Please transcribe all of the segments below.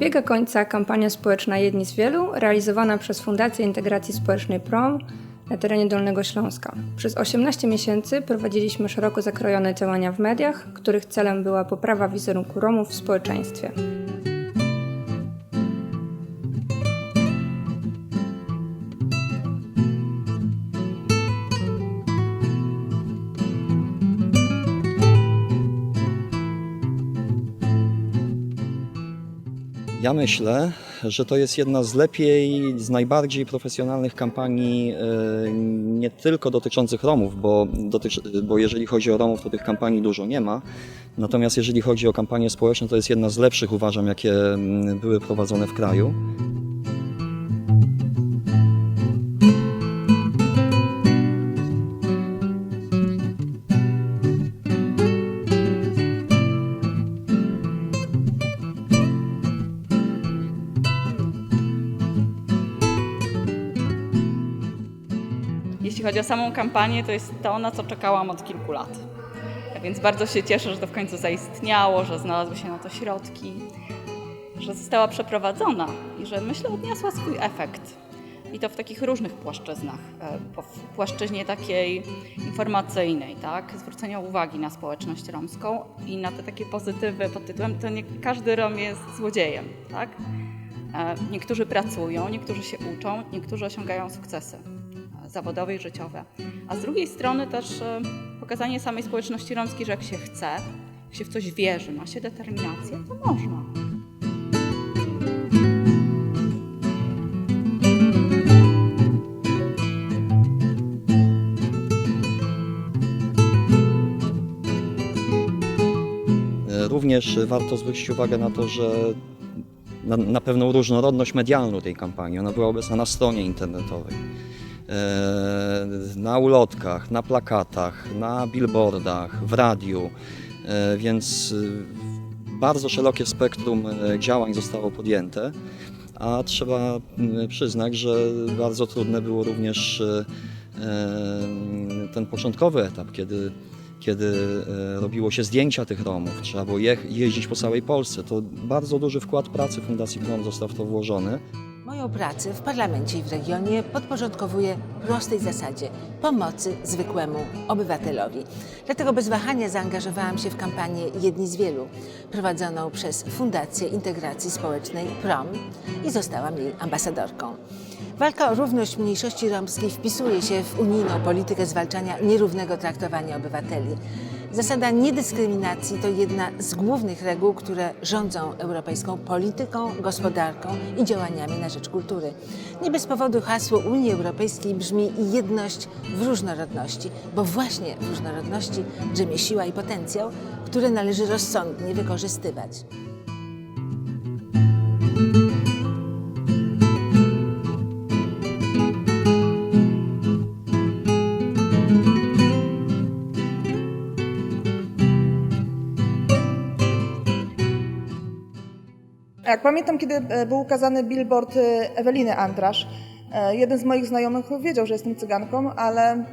Dobiega końca kampania społeczna Jedni z Wielu, realizowana przez Fundację Integracji Społecznej PROM na terenie Dolnego Śląska. Przez 18 miesięcy prowadziliśmy szeroko zakrojone działania w mediach, których celem była poprawa wizerunku Romów w społeczeństwie. Ja myślę, że to jest jedna z lepiej, z najbardziej profesjonalnych kampanii, e, nie tylko dotyczących Romów, bo, dotycz, bo jeżeli chodzi o Romów, to tych kampanii dużo nie ma. Natomiast jeżeli chodzi o kampanie społeczne, to jest jedna z lepszych, uważam, jakie mm, były prowadzone w kraju. Jeśli chodzi o samą kampanię, to jest to, na co czekałam od kilku lat. Więc bardzo się cieszę, że to w końcu zaistniało, że znalazły się na to środki, że została przeprowadzona i że myślę odniosła swój efekt. I to w takich różnych płaszczyznach. E, W płaszczyźnie takiej informacyjnej, tak? zwrócenia uwagi na społeczność romską i na te takie pozytywy pod tytułem to nie każdy Rom jest złodziejem. Tak? E, Niektórzy pracują, niektórzy się uczą, niektórzy osiągają sukcesy zawodowe i życiowe. A z drugiej strony też e, pokazanie samej społeczności romskiej, że jak się chce, jak się w coś wierzy, ma się determinację, to można. E, Również warto zwrócić uwagę na to, że na, na pewną różnorodność medialną tej kampanii. Ona była obecna na stronie internetowej, na ulotkach, na plakatach, na billboardach, w radiu, e, więc e, bardzo szerokie spektrum e, działań zostało podjęte. A trzeba przyznać, że bardzo trudne było również e, e, ten początkowy etap, kiedy kiedy e, robiło się zdjęcia tych Romów, trzeba było je, jeździć po całej Polsce. To bardzo duży wkład pracy Fundacji Prom został w to włożony. Moją pracę w parlamencie i w regionie podporządkowuję prostej zasadzie pomocy zwykłemu obywatelowi. Dlatego bez wahania zaangażowałam się w kampanię Jedni z Wielu, prowadzoną przez Fundację Integracji Społecznej PROM i zostałam jej ambasadorką. Walka o równość mniejszości romskiej wpisuje się w unijną politykę zwalczania nierównego traktowania obywateli. Zasada niedyskryminacji to jedna z głównych reguł, które rządzą europejską polityką, gospodarką i działaniami na rzecz kultury. Nie bez powodu hasło Unii Europejskiej brzmi jedność w różnorodności, bo właśnie w różnorodności drzemie siła i potencjał, które należy rozsądnie wykorzystywać. Jak pamiętam, kiedy e, był ukazany billboard e, Eweliny Andrasz, e, jeden z moich znajomych wiedział, że jestem cyganką, ale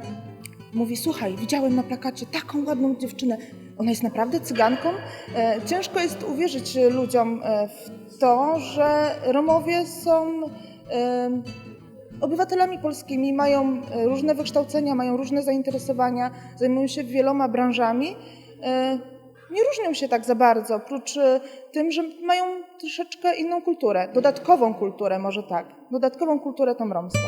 mówi, słuchaj, widziałem na plakacie taką ładną dziewczynę, ona jest naprawdę cyganką? E, Ciężko jest uwierzyć ludziom e, w to, że Romowie są e, obywatelami polskimi, mają e, różne wykształcenia, mają różne zainteresowania, zajmują się wieloma branżami. Nie różnią się tak za bardzo, oprócz e, tym, że mają troszeczkę inną kulturę, dodatkową kulturę może tak, dodatkową kulturę tą romską.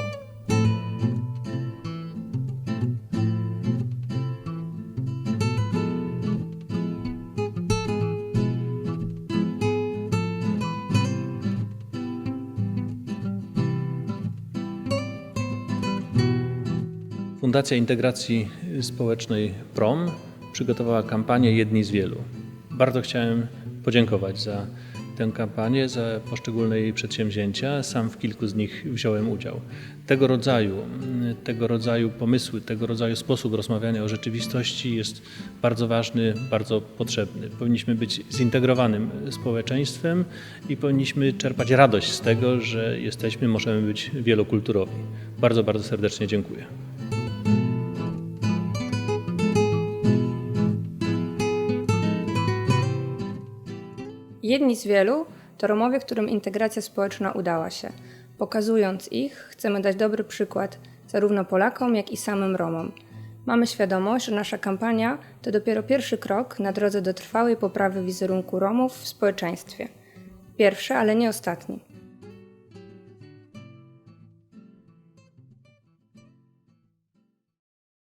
Fundacja Integracji Społecznej PROM przygotowała kampanię Jedni z Wielu. Bardzo chciałem podziękować za tę kampanię, za poszczególne jej przedsięwzięcia. Sam w kilku z nich wziąłem udział. Tego rodzaju, tego rodzaju pomysły, tego rodzaju sposób rozmawiania o rzeczywistości jest bardzo ważny, bardzo potrzebny. Powinniśmy być zintegrowanym społeczeństwem i powinniśmy czerpać radość z tego, że jesteśmy, możemy być wielokulturowi. Bardzo, bardzo serdecznie dziękuję. Jedni z wielu To Romowie, którym integracja społeczna udała się. Pokazując ich, chcemy dać dobry przykład zarówno Polakom, jak i samym Romom. Mamy świadomość, że nasza kampania to dopiero pierwszy krok na drodze do trwałej poprawy wizerunku Romów w społeczeństwie. Pierwszy, ale nie ostatni.